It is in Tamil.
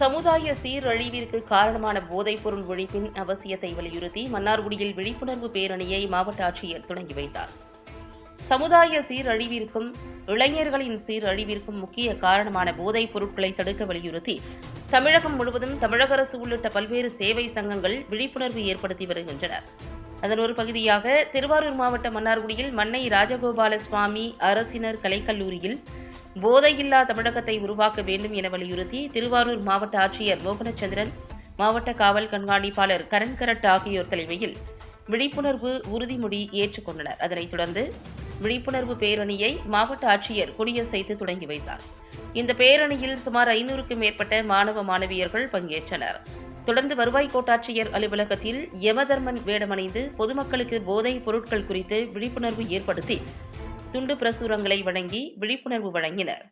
சமுதாய சீரழிவிற்கு காரணமான போதைப்பொருள் ஒழிப்பின் அவசியத்தை வலியுறுத்தி மன்னார்குடியில் விழிப்புணர்வு பேரணியை மாவட்ட ஆட்சியர் தொடங்கி வைத்தார். சமுதாய சீரழிவிற்கும் இளைஞர்களின் சீரழிவிற்கும் முக்கிய காரணமான போதைப் பொருட்களை தடுக்க வலியுறுத்தி தமிழகம் முழுவதும் தமிழக அரசு உள்ளிட்ட பல்வேறு சேவை சங்கங்கள் விழிப்புணர்வு ஏற்படுத்தி வருகின்றனர். அதன் ஒரு பகுதியாக திருவாரூர் மாவட்டம் மன்னார்குடியில் மன்னை ராஜகோபால சுவாமி அரசினர் கலைக்கல்லூரியில் போதையில்லா தமிழகத்தை உருவாக்க வேண்டும் என வலியுறுத்தி திருவாரூர் மாவட்ட ஆட்சியர் மோகனச்சந்திரன் மாவட்ட காவல் கண்காணிப்பாளர் கரண் கரட் ஆகியோர் தலைமையில் விழிப்புணர்வு உறுதிமொழி ஏற்றுக்கொண்டனர். அதனைத் தொடர்ந்து விழிப்புணர்வு பேரணியை மாவட்ட ஆட்சியர் கொடியசைத்து தொடங்கி வைத்தார். இந்த பேரணியில் சுமார் ஐநூறுக்கும் மேற்பட்ட மாணவ மாணவியர்கள் பங்கேற்றனர். தொடர்ந்து வருவாய் கோட்டாட்சியர் அலுவலகத்தில் யமதர்மன் வேடமணிந்து பொதுமக்களுக்கு போதைப் பொருட்கள் குறித்து விழிப்புணர்வு ஏற்படுத்தி துண்டு பிரசுரங்களை வழங்கி விழிப்புணர்வு வழங்கினர்.